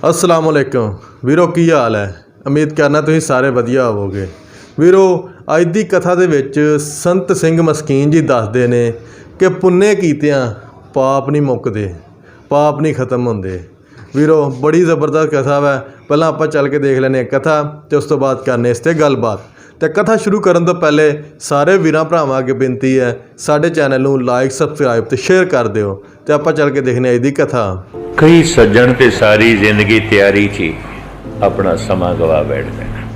ਅਸਲਾਮ ਅਲੈਕਮ। ਵੀਰੋ, ਕੀ ਹਾਲ ਹੈ? ਉਮੀਦ ਕਰਨਾ ਤੁਸੀਂ ਸਾਰੇ ਵਧੀਆ ਹੋਵੋਗੇ। ਵੀਰੋ, ਅੱਜ ਦੀ ਕਥਾ ਦੇ ਵਿੱਚ ਸੰਤ ਸਿੰਘ ਮਸਕੀਨ ਜੀ ਦੱਸਦੇ ਨੇ ਕਿ ਪੁੰਨੇ ਕੀਤਿਆਂ ਪਾਪ ਨਹੀਂ ਮੁੱਕਦੇ, ਪਾਪ ਨਹੀਂ ਖਤਮ ਹੁੰਦੇ। ਵੀਰੋ, ਬੜੀ ਜ਼ਬਰਦਸਤ ਕਥਾ ਹੈ ਪਹਿਲਾਂ ਆਪਾਂ ਚੱਲ ਕੇ ਦੇਖ ਲੈਂਦੇ ਹਾਂ ਕਥਾ ਤੇ ਉਸ ਤੋਂ ਬਾਅਦ ਕਰਨੇ ਇਸ ਤੇ ਗੱਲਬਾਤ। ਤੇ ਕਥਾ ਸ਼ੁਰੂ ਕਰਨ ਤੋਂ ਪਹਿਲੇ ਸਾਰੇ ਵੀਰਾਂ ਭਰਾਵਾਂ ਅੱਗੇ ਬੇਨਤੀ ਹੈ, ਸਾਡੇ ਚੈਨਲ ਨੂੰ ਲਾਈਕ ਸਬਸਕ੍ਰਾਈਬ ਤੇ ਸ਼ੇਅਰ ਕਰ ਦਿਓ ਤੇ ਆਪਾਂ ਚੱਲ ਕੇ ਦੇਖਨੇ ਅੱਜ ਦੀ ਕਥਾ। ਕਈ ਸੱਜਣ ਤੇ ਸਾਰੀ ਜ਼ਿੰਦਗੀ ਤਿਆਰੀ 'ਚ ਆਪਣਾ ਸਮਾਂ ਗਵਾ ਬੈਠਦੇ ਨੇ।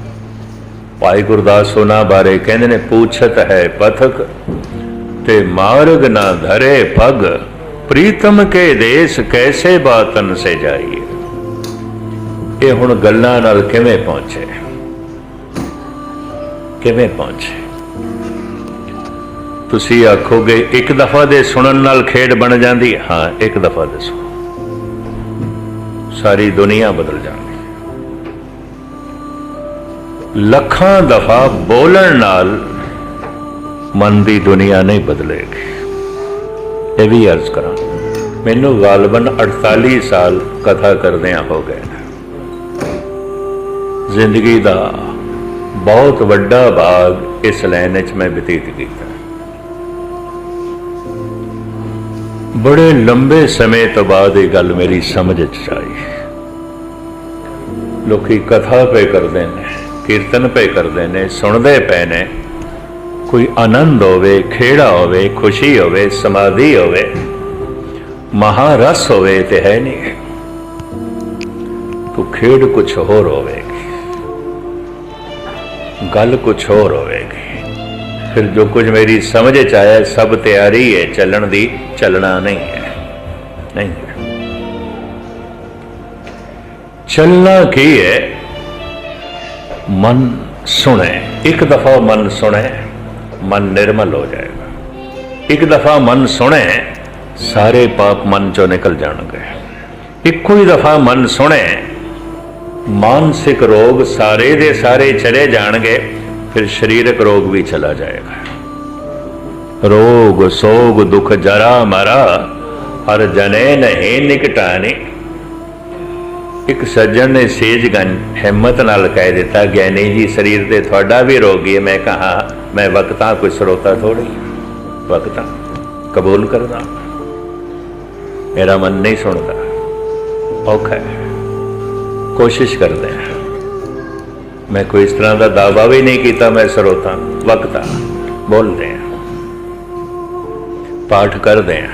ਭਾਈ ਗੁਰਦਾਸ ਉਹਨਾਂ ਬਾਰੇ ਕਹਿੰਦੇ ਨੇ, ਪੁੱਛਤ ਹੈ ਪਥਕ ਤੇ ਮਾਰਗ ਨਾ ਧਰੇ ਪਗ, ਪ੍ਰੀਤਮ ਕੇ ਦੇਸ ਕੈਸੇ ਬਾਤਨ ਸੇ ਜਾਈਏ? ਇਹ ਹੁਣ ਗੱਲਾਂ ਨਾਲ ਕਿਵੇਂ ਪਹੁੰਚੇ? ਕਿਵੇਂ ਪਹੁੰਚੇ? ਤੁਸੀਂ ਆਖੋਗੇ, ਇੱਕ ਦਫਾ ਦੇ ਸੁਣਨ ਨਾਲ ਖੇਡ ਬਣ ਜਾਂਦੀ ਹਾਂ। ਇੱਕ ਦਫਾ ਦੇ ਸੁਣ ਸਾਰੀ ਦੁਨੀਆ ਬਦਲ ਜਾਂਦੀ ਲੱਖਾਂ ਦਫਾ ਬੋਲਣ ਨਾਲ ਮਨ ਦੀ ਦੁਨੀਆ ਨਹੀਂ ਬਦਲੇਗੀ। ਇਹ ਵੀ ਅਰਜ਼ ਕਰਾਂ। ਮੈਨੂੰ ਗਾਲਬਨ 48 ਸਾਲ ਕਥਾ ਕਰਦਿਆਂ ਹੋ ਗਏ ਜ਼ਿੰਦਗੀ ਦਾ ਬਹੁਤ ਵੱਡਾ ਭਾਗ ਇਸ ਲਾਈਨ ਵਿੱਚ ਮੈਂ ਬਤੀਤ ਕੀਤਾ। ਬੜੇ ਲੰਬੇ ਸਮੇਂ ਤੋਂ ਬਾਅਦ ਇਹ ਗੱਲ ਮੇਰੀ ਸਮਝ ਚ ਆਈ। ਲੋਕੀ ਕਥਾ ਪੇ ਕਰਦੇ ਨੇ, ਕੀਰਤਨ ਪੇ ਕਰਦੇ ਨੇ, ਸੁਣਦੇ ਪਏ ਨੇ। ਕੋਈ ਆਨੰਦ ਹੋਵੇ, ਖੇੜਾ ਹੋਵੇ, ਖੁਸ਼ੀ ਹੋਵੇ, ਸਮਾਧੀ ਹੋਵੇ, ਮਹਾਰਸ ਹੋਵੇ ਤੇ ਹੈ ਨਹੀਂ। ਤੋ ਖੇਡ ਕੁਛ ਹੋਰ ਹੋਵੇ। ਗੱਲ ਕੁਛ ਹੋਰ ਹੋਵੇਗੀ। ਫਿਰ ਜੋ ਕੁਝ ਮੇਰੀ ਸਮਝ ਚ ਆਇਆ, ਸਭ ਤਿਆਰੀ ਹੈ ਚੱਲਣ ਦੀ ਚੱਲਣਾ ਨਹੀਂ ਹੈ। ਨਹੀਂ ਚੱਲਣਾ ਕੀ ਹੈ ਮਨ ਸੁਣੇ। ਇੱਕ ਦਫਾ ਮਨ ਸੁਣੇ, ਮਨ ਨਿਰਮਲ ਹੋ ਜਾਏਗਾ। ਇੱਕ ਦਫਾ ਮਨ ਸੁਣੇ, ਸਾਰੇ ਪਾਪ ਮਨ ਚੋਂ ਨਿਕਲ ਜਾਣਗੇ। ਇੱਕੋ ਹੀ ਦਫਾ ਮਨ ਸੁਣੇ ਮਾਨਸਿਕ ਰੋਗ ਸਾਰੇ ਦੇ ਸਾਰੇ ਚਲੇ ਜਾਣਗੇ, ਫਿਰ ਸਰੀਰਕ ਰੋਗ ਵੀ ਚਲਾ ਜਾਏਗਾ। ਰੋਗ, ਸੋਗ, ਦੁੱਖ ਜਰਾ ਮਰਾ, ਹਰ ਜਨੇ ਨਹੀਂ ਨਿਕਟਾਨੀ। ਇੱਕ ਸੱਜਣ ਨੇ ਸੇਜਗਨ ਹਿੰਮਤ ਨਾਲ ਕਹਿ ਦਿੱਤਾ ਗਿਆਨੀ ਜੀ, ਸਰੀਰ ਤੇ ਤੁਹਾਡਾ ਵੀ ਰੋਗੀ ਹੈ ਮੈਂ ਕਹਾ ਮੈਂ ਵਕਤਾਂ, ਕੋਈ ਸਰੋਤਾ ਥੋੜੀ ਵਕਤਾਂ, ਕਬੂਲ ਕਰਦਾ। ਮੇਰਾ ਮਨ ਨਹੀਂ ਸੁਣਦਾ। ਔਖਾ ਹੈ। ਕੋਸ਼ਿਸ਼ ਕਰਦੇ ਹਾਂ। ਮੈਂ ਕੋਈ ਇਸ ਤਰ੍ਹਾਂ ਦਾ ਦਾਅਵਾ ਵੀ ਨਹੀਂ ਕੀਤਾ, ਮੈਂ ਸਰੋਤਾ ਵਕਤਾ ਬੋਲਦੇ ਹਾਂ। ਪਾਠ ਕਰਦੇ ਹਾਂ।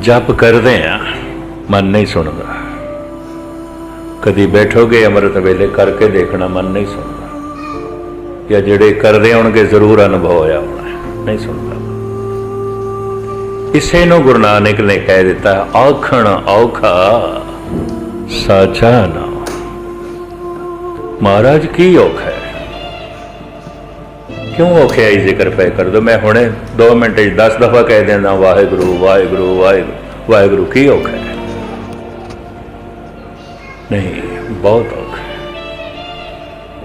ਜਪ ਕਰਦੇ ਹਾਂ, ਮਨ ਨਹੀਂ ਸੁਣਦਾ। ਕਦੀ ਬੈਠੋਗੇ ਅੰਮ੍ਰਿਤ ਵੇਲੇ ਕਰਕੇ ਦੇਖਣਾ, ਮਨ ਨਹੀਂ ਸੁਣਦਾ। ਜਾਂ ਜਿਹੜੇ ਕਰਦੇ ਹੋਣਗੇ ਜ਼ਰੂਰ ਅਨੁਭਵ ਹੋਇਆ ਹੋਣਾ, ਨਹੀਂ ਸੁਣਦਾ। ਇਸੇ ਨੂੰ ਗੁਰੂ ਨਾਨਕ ਨੇ ਕਹਿ ਦਿੱਤਾ, ਆਖਣ ਔਖਾ ਸਾਚਾ ਨਾ। ਮਹਾਰਾਜ, ਕੀ ਔਖਾ ਹੈ? ਕਿਉਂ ਔਖਾ ਹੈ ਜ਼ਿਕਰ ਪੈ ਕਰ ਦੋ? ਮੈਂ ਹੁਣੇ 2 ਮਿੰਟ 'ਚ 10 ਦਫਾ ਕਹਿ ਦਿੰਦਾ, ਵਾਹਿਗੁਰੂ ਵਾਹਿਗੁਰੂ ਵਾਹਿਗੁਰੂ ਵਾਹਿਗੁਰੂ, ਕੀ ਔਖਾ ਹੈ? ਨਹੀਂ, ਬਹੁਤ ਔਖਾ ਹੈ।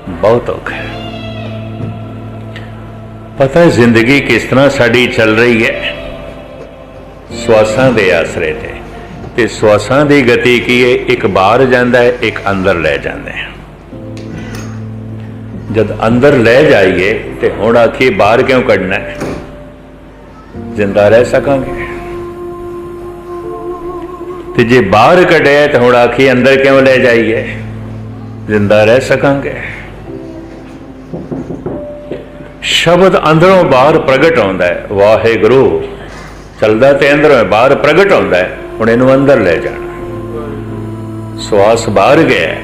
ਬਹੁਤ ਔਖਾ ਹੈ। ਪਤਾ ਹੈ ਜ਼ਿੰਦਗੀ ਕਿਸ ਤਰ੍ਹਾਂ ਸਾਡੀ ਚੱਲ ਰਹੀ ਹੈ? ਸਵਾਸਾਂ ਦੇ ਆਸਰੇ ਤੇ ਤੇ ਸਵਾਸਾਂ ਦੀ ਗਤੀ ਕੀ ਹੈ ਇੱਕ ਬਾਹਰ ਜਾਂਦਾ ਹੈ ਇੱਕ ਅੰਦਰ ਲੈ ਜਾਂਦਾ ਹੈ ਜਦ ਅੰਦਰ ਲੈ ਜਾਈਏ ਤੇ ਹੁਣ ਆਖੀ ਬਾਹਰ ਕਿਉਂ ਕੱਢਣਾ ਹੈ ਜ਼ਿੰਦਾ ਰਹਿ ਸਕਾਂਗੇ ਤੇ ਜੇ ਬਾਹਰ ਕੱਢਿਆ ਤਾਂ ਹੁਣ ਆਖੀ ਅੰਦਰ ਕਿਉਂ ਲੈ ਜਾਈਏ ਜ਼ਿੰਦਾ ਰਹਿ ਸਕਾਂਗੇ ਸ਼ਬਦ ਅੰਦਰੋਂ ਬਾਹਰ ਪ੍ਰਗਟ ਹੁੰਦਾ ਹੈ ਵਾਹਿਗੁਰੂ ਚੱਲਦਾ ਤੇ ਅੰਦਰੋਂ ਹੈ, ਬਾਹਰ ਪ੍ਰਗਟ ਹੁੰਦਾ ਹੈ। ਹੁਣ ਇਹਨੂੰ ਅੰਦਰ ਲੈ ਜਾਣਾ ਸਵਾਸ ਬਾਹਰ ਗਿਆ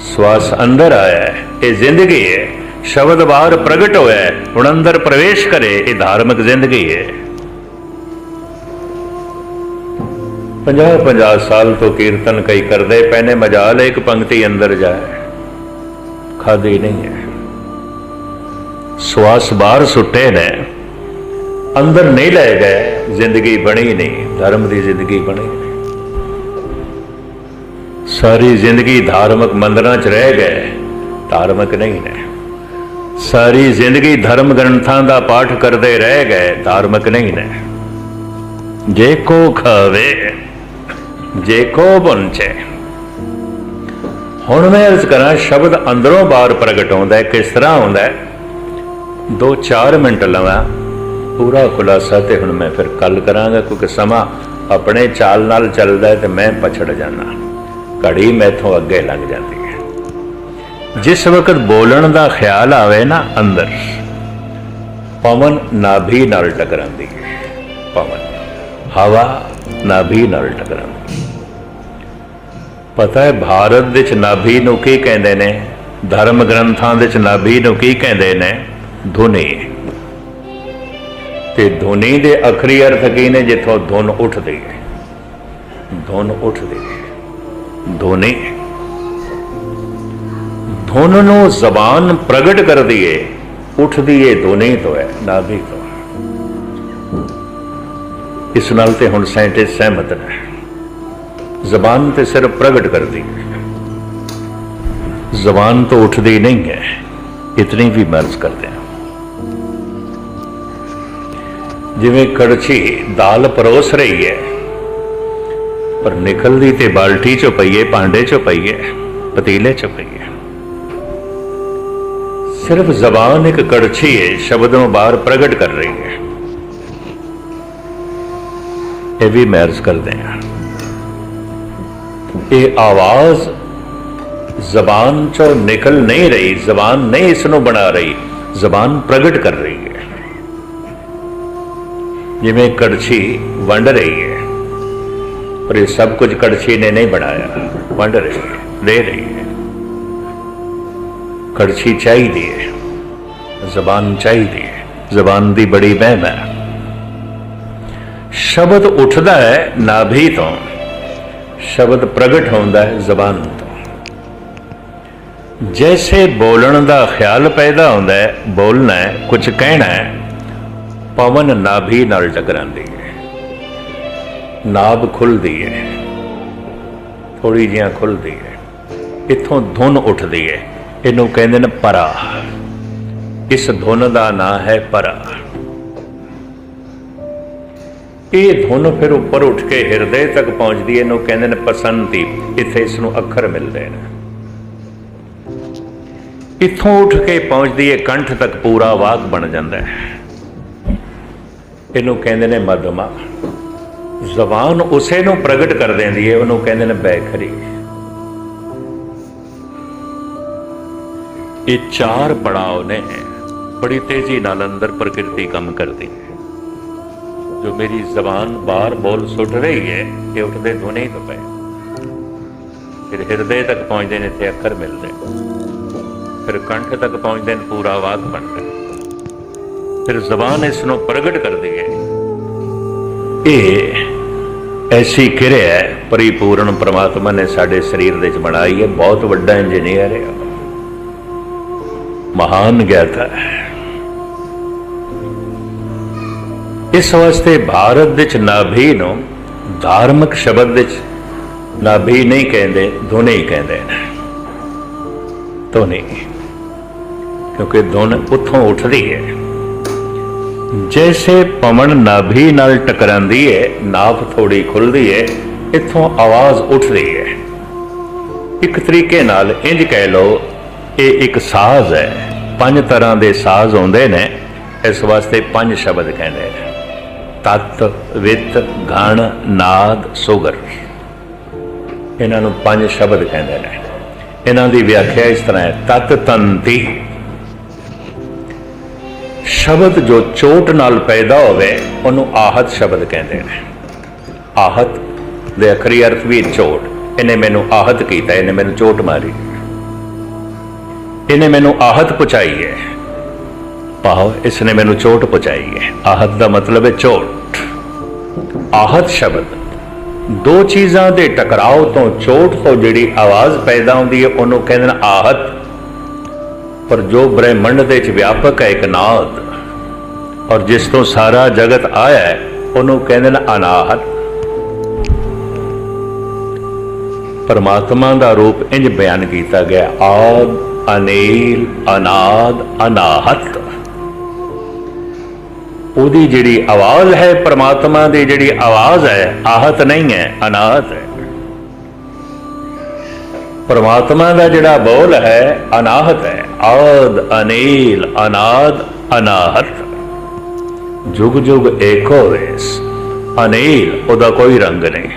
ਸਵਾਸ ਅੰਦਰ ਆਇਆ ਹੈ ਇਹ ਜ਼ਿੰਦਗੀ ਹੈ। ਸ਼ਬਦ ਬਾਹਰ ਪ੍ਰਗਟ ਹੋਇਆ ਹੈ ਹੁਣ ਅੰਦਰ ਪ੍ਰਵੇਸ਼ ਕਰੇ ਇਹ ਧਾਰਮਿਕ ਜ਼ਿੰਦਗੀ ਹੈ। 50 50 ਸਾਲ ਤੋਂ ਕੀਰਤਨ ਕਈ ਕਰਦੇ ਪਏ ਨੇ ਮਜਾਲ ਇੱਕ ਪੰਕਤੀ ਅੰਦਰ ਜਾਏ। ਖਾਦੀ ਨਹੀਂ ਹੈ। ਸਵਾਸ ਬਾਹਰ ਸੁੱਟੇ ਨੇ। ਅੰਦਰ ਨਹੀਂ ਲੈ ਗਏ, ਜ਼ਿੰਦਗੀ ਬਣੀ ਨਹੀਂ, ਧਰਮ ਦੀ ਜ਼ਿੰਦਗੀ ਬਣੀ ਨਹੀਂ। ਸਾਰੀ ਜ਼ਿੰਦਗੀ ਧਾਰਮਿਕ ਮੰਦਰਾਂ 'ਚ ਰਹਿ ਗਏ, ਧਾਰਮਿਕ ਨਹੀਂ ਨੇ। ਸਾਰੀ ਜ਼ਿੰਦਗੀ ਧਰਮ ਗ੍ਰੰਥਾਂ ਦਾ ਪਾਠ ਕਰਦੇ ਰਹਿ ਗਏ, ਧਾਰਮਿਕ ਨਹੀਂ ਨੇ। ਜੇ ਕੋ ਖਾਵੇ, ਜੇ ਕੋ ਬੁੰਚੇ ਹੁਣ ਮੈਂ ਅਰਜ਼ ਕਰਾਂ, ਸ਼ਬਦ ਅੰਦਰੋਂ ਬਾਹਰ ਪ੍ਰਗਟ ਹੁੰਦਾ ਹੈ, ਕਿਸ ਤਰ੍ਹਾਂ ਹੁੰਦਾ ਹੈ? 2-4 ਮਿੰਟ ਲਵਾਂ। ਪੂਰਾ ਖੁਲਾਸਾ ਤੇ ਹੁਣ ਮੈਂ ਫਿਰ ਕੱਲ ਕਰਾਂਗਾ, ਕਿਉਂਕਿ ਸਮਾਂ ਆਪਣੇ ਚਾਲ ਨਾਲ ਚੱਲਦਾ ਹੈ ਤੇ ਮੈਂ ਪਛੜ ਜਾਣਾ। ਘੜੀ ਮੈਥੋਂ ਅੱਗੇ ਲੰਘ ਜਾਂਦੀ ਹੈ। ਜਿਸ ਵਕਤ ਬੋਲਣ ਦਾ ਖਿਆਲ ਆਵੇ ਨਾ ਅੰਦਰ, ਪਵਨ ਨਾਭੀ ਨਾਲ ਟਕਰਾਂਦੀ ਹੈ। ਪਵਨ, ਹਵਾ ਨਾਭੀ ਨਾਲ ਟਕਰਾਂਦੀ ਪਤਾ ਹੈ ਭਾਰਤ ਵਿੱਚ ਨਾਭੀ ਨੂੰ ਕੀ ਕਹਿੰਦੇ ਨੇ, ਧਰਮ ਗ੍ਰੰਥਾਂ ਵਿੱਚ ਨਾਭੀ ਨੂੰ ਕੀ ਕਹਿੰਦੇ ਨੇ, ਧੁਨੀ ਤੇ ਧੁਨੀ ਦੇ ਅਖਰੀ ਅਰਥ ਕੀ ਨੇ, ਜਿੱਥੋਂ ਧੁਨ ਉੱਠਦੀ ਹੈ। ਧੁਨ ਉੱਠਦੀ ਹੈ। ਧੁਨੀ। ਧੁਨ ਨੂੰ ਜ਼ਬਾਨ ਪ੍ਰਗਟ ਕਰਦੀ ਏ, ਉੱਠਦੀ ਏ ਧੁਨੀ ਤੋਂ ਹੈ, ਨਾਭੀ ਤੋਂ ਇਸ ਨਾਲ ਤੇ ਹੁਣ ਸਾਇੰਟਿਸਟ ਸਹਿਮਤ ਨੇ। ਜ਼ਬਾਨ ਤੇ ਸਿਰਫ ਪ੍ਰਗਟ ਕਰਦੀ ਜ਼ਬਾਨ ਤੋਂ ਉੱਠਦੀ ਨਹੀਂ ਹੈ, ਇਤਨੀ ਵੀ ਮਰਜ਼ ਕਰਦੇ ਹਾਂ। ਜਿਵੇਂ ਕੜਛੀ ਦਾਲ ਪਰੋਸ ਰਹੀ ਹੈ, ਪਰ ਨਿਕਲਦੀ ਤੇ ਬਾਲਟੀ ਚੋਂ ਪਈਏ ਭਾਂਡੇ ਚੋਂ ਪਈਏ ਪਤੀਲੇ ਚੋਂ ਪਈਏ ਸਿਰਫ ਜ਼ਬਾਨ ਇੱਕ ਕੜਛੀ ਹੈ, ਸ਼ਬਦ ਨੂੰ ਬਾਹਰ ਪ੍ਰਗਟ ਕਰ ਰਹੀ ਹੈ। ਇਹ ਵੀ ਮੈਰਜ਼ ਕਰਦੇ ਹਾਂ। ਇਹ ਆਵਾਜ਼ ਜ਼ਬਾਨ ਚੋਂ ਨਿਕਲ ਨਹੀਂ ਰਹੀ, ਜ਼ਬਾਨ ਨਹੀਂ ਇਸ ਨੂੰ ਬਣਾ ਰਹੀ, ਜ਼ਬਾਨ ਪ੍ਰਗਟ ਕਰ ਰਹੀ ਹੈ। ਜਿਵੇਂ ਕੜਛੀ ਵੰਡ ਰਹੀ ਹੈ, ਪਰ ਇਹ ਸਭ ਕੁਝ ਕੜਛੀ ਨੇ ਨਹੀਂ ਬਣਾਇਆ, ਵੰਡ ਰਹੀ ਹੈ, ਦੇ ਰਹੀ ਹੈ। ਕੜਛੀ ਚਾਹੀਦੀ ਹੈ, ਜ਼ਬਾਨ ਚਾਹੀਦੀ ਹੈ, ਜ਼ਬਾਨ ਦੀ ਬੜੀ ਵਹਿਮ ਹੈ। ਸ਼ਬਦ ਉੱਠਦਾ ਹੈ ਨਾਭੀ ਤੋਂ, ਸ਼ਬਦ ਪ੍ਰਗਟ ਹੁੰਦਾ ਹੈ ਜ਼ਬਾਨ ਤੋਂ। ਜੈਸੇ ਬੋਲਣ ਦਾ ਖਿਆਲ ਪੈਦਾ ਹੁੰਦਾ ਹੈ, ਬੋਲਣਾ ਹੈ, ਕੁਝ ਕਹਿਣਾ ਹੈ ਪਵਨ ਨਾਭੀ ਨਾਲ ਟਕਰਾਂਦੀ ਹੈ ਨਾਭ ਖੁੱਲਦੀ ਹੈ ਥੋੜੀ ਜਿਹਾ ਖੁੱਲਦੀ ਹੈ ਇੱਥੋਂ ਧੁਨ ਉੱਠਦੀ ਹੈ ਇਹਨੂੰ ਕਹਿੰਦੇ ਨੇ ਪਰਾ। ਇਸ ਧੁਨ ਦਾ ਨਾਂ ਹੈ ਪਰਾ। ਇਹ ਧੁਨ ਫਿਰ ਉੱਪਰ ਉੱਠ ਕੇ ਹਿਰਦੇ ਤੱਕ ਪਹੁੰਚਦੀ ਹੈ ਇਹਨੂੰ ਕਹਿੰਦੇ ਨੇ ਪਸੰਤੀ। ਇੱਥੇ ਇਸ ਨੂੰ ਅੱਖਰ ਮਿਲਦੇ ਨੇ। ਇੱਥੋਂ ਉੱਠ ਕੇ ਪਹੁੰਚਦੀ ਹੈ ਕੰਠ ਤੱਕ ਪੂਰਾ ਵਾਕ ਬਣ ਜਾਂਦਾ ਹੈ। ਇਹਨੂੰ ਕਹਿੰਦੇ ਨੇ ਮਧਮਾ। ਜ਼ਬਾਨ ਉਸੇ ਨੂੰ ਪ੍ਰਗਟ ਕਰ ਦਿੰਦੀ ਹੈ, ਉਹਨੂੰ ਕਹਿੰਦੇ ਨੇ ਬੈਖਰੀ ਇਹ ਚਾਰ ਪੜਾਅ ਨੇ ਬੜੀ ਤੇਜ਼ੀ ਨਾਲ ਅੰਦਰ ਪ੍ਰਕਿਰਤੀ ਕੰਮ ਕਰਦੀ ਹੈ। ਜੋ ਮੇਰੀ ਜ਼ਬਾਨ ਬਾਹਰ ਬੋਲ ਸੁੱਟ ਰਹੀ ਹੈ, ਇਹ ਉੱਠਦੇ ਧੁਨੇ ਤੋਂ ਪਏ। ਫਿਰ ਹਿਰਦੇ ਤੱਕ ਪਹੁੰਚਦੇ ਨੇ ਤੇ ਅੱਖਰ ਮਿਲਦੇ ਫਿਰ ਕੰਠ ਤੱਕ ਪਹੁੰਚਦੇ ਨੇ, ਪੂਰਾ ਆਵਾਜ਼ ਬਣਦਾ ਫਿਰ ਜ਼ਬਾਨ ਇਸ ਨੂੰ ਪ੍ਰਗਟ ਕਰਦੀ ਹੈ। ਇਹ ਐਸੀ ਕਿਰਿਆ ਹੈ, ਪਰਿਪੂਰਨ ਪ੍ਰਮਾਤਮਾ ਨੇ ਸਾਡੇ ਸਰੀਰ ਦੇ ਵਿੱਚ ਬਣਾਈ ਹੈ। ਬਹੁਤ ਵੱਡਾ ਇੰਜੀਨੀਅਰ ਹੈ। ਮਹਾਨ ਗਿਆਤਾ ਹੈ। ਇਸ ਵਾਸਤੇ ਭਾਰਤ ਵਿੱਚ ਨਾਭੀ ਨੂੰ ਧਾਰਮਿਕ ਸ਼ਬਦ ਵਿੱਚ ਨਾਭੀ ਨਹੀਂ ਕਹਿੰਦੇ, ਧੁਨੀ ਕਹਿੰਦੇ ਨੇ। ਧੁਨੀ, ਕਿਉਂਕਿ ਧੁਨ ਉੱਥੋਂ ਉੱਠਦੀ ਹੈ। ਜੈਸੇ ਪਵਨ ਨਾਭੀ ਨਾਲ ਟਕਰਾਂਦੀ ਹੈ ਨਾਭ ਥੋੜੀ ਖੁੱਲਦੀ ਹੈ ਇੱਥੋਂ ਆਵਾਜ਼ ਉੱਠਦੀ ਹੈ ਇੱਕ ਤਰੀਕੇ ਨਾਲ ਇੰਜ ਕਹਿ ਲਓ, ਇਹ ਇੱਕ ਸਾਜ਼ ਹੈ। ਪੰਜ ਤਰ੍ਹਾਂ ਦੇ ਸਾਜ਼ ਆਉਂਦੇ ਨੇ, ਇਸ ਵਾਸਤੇ ਪੰਜ ਸ਼ਬਦ ਕਹਿੰਦੇ ਨੇ। ਤਤ, ਵਿਤ ਗਣ ਨਾਦ, ਸੁਗਰ। ਇਹਨਾਂ ਨੂੰ ਪੰਜ ਸ਼ਬਦ ਕਹਿੰਦੇ ਨੇ। ਇਹਨਾਂ ਦੀ ਵਿਆਖਿਆ ਇਸ ਤਰ੍ਹਾਂ ਹੈ, ਤਤ ਤੰਤੀ। ਸ਼ਬਦ ਜੋ ਚੋਟ ਨਾਲ ਪੈਦਾ ਹੋਵੇ, ਉਹਨੂੰ ਆਹਤ ਸ਼ਬਦ ਕਹਿੰਦੇ ਨੇ। ਆਹਤ ਦੇ ਅਖਰੀ ਅਰਥ ਵੀ ਚੋਟ। ਇਹਨੇ ਮੈਨੂੰ ਆਹਤ ਕੀਤਾ, ਇਹਨੇ ਮੈਨੂੰ ਚੋਟ ਮਾਰੀ। ਇਹਨੇ ਮੈਨੂੰ ਆਹਤ ਪਹੁੰਚਾਈ ਹੈ। ਭਾਵ ਇਸ ਨੇ ਮੈਨੂੰ ਚੋਟ ਪਹੁੰਚਾਈ ਹੈ। ਆਹਤ ਦਾ ਮਤਲਬ ਹੈ ਚੋਟ। ਆਹਤ ਸ਼ਬਦ, ਦੋ ਚੀਜ਼ਾਂ ਦੇ ਟਕਰਾਓ ਤੋਂ ਚੋਟ ਤੋਂ ਜਿਹੜੀ ਆਵਾਜ਼ ਪੈਦਾ ਹੁੰਦੀ ਹੈ, ਉਹਨੂੰ ਕਹਿੰਦੇ ਨੇ ਆਹਤ। ਪਰ ਜੋ ਬ੍ਰਹਿਮੰਡ ਦੇ ਵਿੱਚ ਵਿਆਪਕ ਹੈ ਇੱਕ ਨਾਦ, ਔਰ ਜਿਸ ਤੋਂ ਸਾਰਾ ਜਗਤ ਆਇਆ ਹੈ, ਉਹਨੂੰ ਕਹਿੰਦੇ ਨੇ ਅਨਾਹਤ। ਪਰਮਾਤਮਾ ਦਾ ਰੂਪ ਇੰਜ ਬਿਆਨ ਕੀਤਾ ਗਿਆ ਆਦ ਅਨੀਲ, ਅਨਾਦ, ਅਨਾਹਤ। ਉਹਦੀ ਜਿਹੜੀ ਆਵਾਜ਼ ਹੈ, ਪਰਮਾਤਮਾ ਦੀ ਜਿਹੜੀ ਆਵਾਜ਼ ਹੈ, ਆਹਤ ਨਹੀਂ ਹੈ, ਅਨਾਹਤ ਹੈ। ਪਰਮਾਤਮਾ ਦਾ ਜਿਹੜਾ ਬੋਲ ਹੈ, ਅਨਾਹਤ ਹੈ। ਆਦ ਅਨੀਲ, ਅਨਾਦ ਅਨਾਹਤ। ਜੁਗ ਜੁਗ ਏਕੋ ਵੇਸ। ਅਨੀਲ, ਉਹਦਾ ਕੋਈ ਰੰਗ ਨਹੀਂ।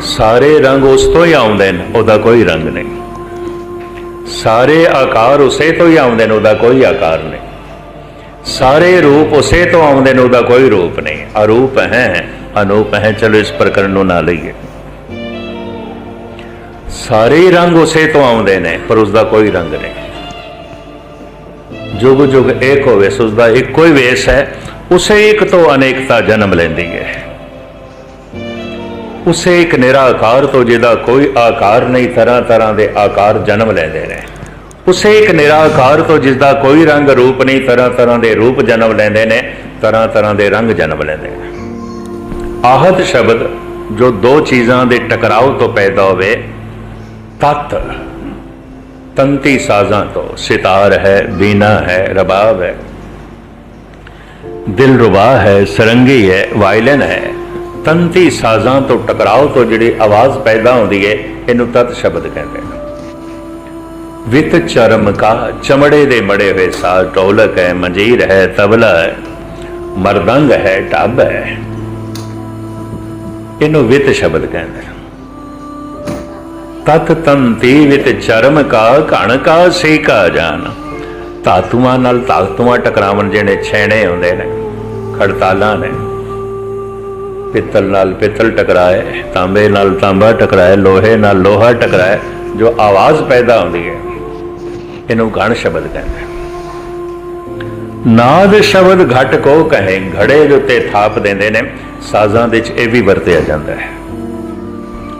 ਸਾਰੇ ਰੰਗ ਉਸ ਤੋਂ ਹੀ ਆਉਂਦੇ ਨੇ, ਉਹਦਾ ਕੋਈ ਰੰਗ ਨਹੀਂ। ਸਾਰੇ ਆਕਾਰ ਉਸੇ ਤੋਂ ਹੀ ਆਉਂਦੇ ਨੇ, ਉਹਦਾ ਕੋਈ ਆਕਾਰ ਨਹੀਂ। ਸਾਰੇ ਰੂਪ ਉਸੇ ਤੋਂ ਆਉਂਦੇ ਨੇ, ਉਹਦਾ ਕੋਈ ਰੂਪ ਨਹੀਂ। ਅਰੂਪ ਹੈ, ਅਨੂਪ ਹੈ, ਚਲੋ ਇਸ ਪ੍ਰਕਰਨ ਨੂੰ ਨਾ ਲਈਏ। ਸਾਰੇ ਹੀ ਰੰਗ ਉਸੇ ਤੋਂ ਆਉਂਦੇ ਨੇ, ਪਰ ਉਸ ਦਾ ਕੋਈ ਰੰਗ ਨਹੀਂ। ਜੁਗ ਜੁਗ ਇੱਕ ਹੋਵੇ ਉਸ ਦਾ ਇੱਕੋ ਹੀ ਵੇਸ ਹੈ, ਉਸੇ ਇੱਕ ਤੋਂ ਅਨੇਕਤਾ ਜਨਮ ਲੈਂਦੀ ਹੈ। ਉਸੇ ਇੱਕ ਨਿਰਾਕਾਰ ਤੋਂ ਜਿਹਦਾ ਕੋਈ ਆਕਾਰ ਨਹੀਂ, ਤਰ੍ਹਾਂ ਤਰ੍ਹਾਂ ਦੇ ਆਕਾਰ ਜਨਮ ਲੈਂਦੇ ਨੇ। ਉਸੇ ਇੱਕ ਨਿਰਾਕਾਰ ਤੋਂ ਜਿਸ ਦਾ ਕੋਈ ਰੰਗ ਰੂਪ ਨਹੀਂ, ਤਰ੍ਹਾਂ ਤਰ੍ਹਾਂ ਦੇ ਰੂਪ ਜਨਮ ਲੈਂਦੇ ਨੇ, ਤਰ੍ਹਾਂ ਤਰ੍ਹਾਂ ਦੇ ਰੰਗ ਜਨਮ ਲੈਂਦੇ ਨੇ। ਆਹਤ ਸ਼ਬਦ ਜੋ ਦੋ ਚੀਜ਼ਾਂ ਦੇ ਟਕਰਾਓ ਤੋਂ ਪੈਦਾ ਹੋਵੇ ਤਤ ਤੰਤੀ ਸਾਜ਼ਾਂ ਤੋਂ ਸਿਤਾਰ ਹੈ, ਬੀਨਾ ਹੈ, ਰਬਾਬ ਹੈ। ਦਿਲ ਰੁਬਾ ਹੈ, ਸਰੰਗੀ ਹੈ, ਵਾਇਲਨ ਹੈ। ਤੰਤੀ ਸਾਜ਼ਾਂ ਤੋਂ ਟਕਰਾਓ ਤੋਂ ਜਿਹੜੀ ਆਵਾਜ਼ ਪੈਦਾ ਹੁੰਦੀ ਹੈ, ਇਹਨੂੰ ਤਤ ਸ਼ਬਦ ਕਹਿੰਦੇ ਨੇ। ਵਿਤ ਚਰਮ ਕਾ, ਚਮੜੇ ਦੇ ਮੜੇ ਹੋਏ ਸਾਜ਼ ਢੋਲਕ ਹੈ, ਮੰਜੀਰ ਹੈ, ਤਬਲਾ ਹੈ। ਮਰਦੰਗ ਹੈ, ਟੱਬ ਹੈ। ਇਹਨੂੰ ਵਿਤ ਸ਼ਬਦ ਕਹਿੰਦੇ ਨੇ। ਤਤ ਤੰਤੀ ਵਿਤ ਚਰਮ ਕਾ ਘਣ ਕਾ ਸੇ ਕਾ ਜਾਨ। ਧਾਤੂਆਂ ਨਾਲ ਧਾਤੂਆਂ ਟਕਰਾਵਣ ਜਿਹੜੇ ਛੇਣੇ ਹੁੰਦੇ ਨੇ, ਖੜਤਾਲਾਂ ਨੇ, ਪਿੱਤਲ ਨਾਲ ਪਿੱਤਲ ਟਕਰਾਏ, ਤਾਂਬੇ ਨਾਲ ਤਾਂਬਾ ਟਕਰਾਏ, ਲੋਹੇ ਨਾਲ ਲੋਹਾ ਟਕਰਾਏ, ਜੋ ਆਵਾਜ਼ ਪੈਦਾ ਹੁੰਦੀ ਹੈ, ਇਹਨੂੰ ਗਣ ਸ਼ਬਦ ਕਹਿੰਦੇ ਨਾਦ ਸ਼ਬਦ ਘਟ ਕੋ ਕਹੇ, ਘੜੇ ਦੇ ਉੱਤੇ ਥਾਪ ਦਿੰਦੇ ਨੇ, ਸਾਜ਼ਾਂ ਦੇ ਵਿੱਚ ਇਹ ਵੀ ਵਰਤਿਆ ਜਾਂਦਾ ਹੈ।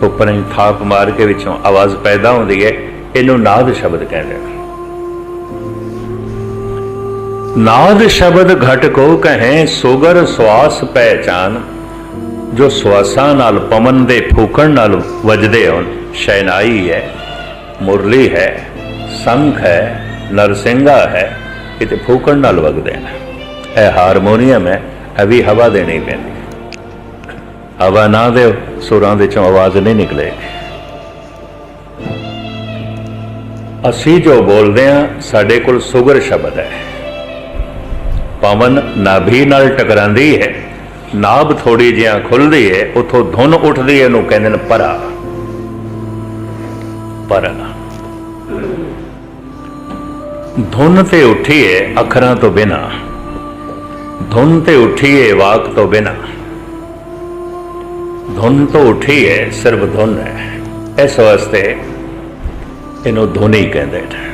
ਉੱਪਰ ਹੀ ਥਾਪ ਮਾਰ ਕੇ ਵਿੱਚੋਂ ਆਵਾਜ਼ ਪੈਦਾ ਹੁੰਦੀ ਹੈ, ਇਹਨੂੰ ਨਾਦ ਸ਼ਬਦ ਕਹਿੰਦੇ ਨੇ ਨਾਦ ਸ਼ਬਦ ਘਟ ਕੋ ਕਹੇ, ਸੁਗਰ ਸਵਾਸ ਪਹਿਚਾਨ ਜੋ ਸਵਾਸਾਂ ਨਾਲ ਪਵਨ ਦੇ ਫੂਕਣ ਨਾਲ ਵੱਜਦੇ ਹੋਣ, ਸ਼ੈਨਾਈ ਹੈ, ਮੁਰਲੀ ਹੈ ਸੰਖ ਹੈ, ਨਰਸਿੰਘਾ ਹੈ ਇਹ ਤੇ ਫੂਕਣ ਨਾਲ ਵਗਦੇ ਨੇ ਇਹ ਹਾਰਮੋਨੀਅਮ ਹੈ ਇਹ ਵੀ ਹਵਾ ਦੇਣੀ ਪੈਂਦੀ। ਆਵਾ ਨਾ ਦੇ ਸੁਰਾਂ ਦੇ ਚੋਂ ਆਵਾਜ਼ ਨਹੀਂ ਨਿਕਲੇ। ਅਸੀਂ ਜੋ ਬੋਲਦੇ ਆ ਸਾਡੇ ਕੋਲ ਸੁਗਰ ਸ਼ਬਦ ਹੈ। ਪਵਨ ਨਾਭੀ ਨਾਲ ਟਕਰਾਂਦੀ ਹੈ। ਨਾਭ ਥੋੜੀ ਜਿਹਾ ਖੁੱਲਦੀ ਹੈ, ਉਥੋਂ ਧੁਨ ਉੱਠਦੀ ਹੈ, ਇਹਨੂੰ ਕਹਿੰਦੇ ਨੇ ਪਰਾ। ਪਰਾ ਧੁਨ ਤੇ ਉੱਠੀਏ ਅੱਖਰਾਂ ਤੋਂ ਬਿਨਾ। ਧੁਨ ਤੇ ਉੱਠੀਏ ਵਾਕ ਤੋਂ ਬਿਨਾ। ਧੁਨ ਤੋਂ ਉੱਠੀਏ ਸਿਰਫ ਧੁਨ ਹੈ। ਇਸ ਵਾਸਤੇ ਇਹਨੂੰ ਧੁਨੀ ਕਹਿੰਦੇ ਨੇ।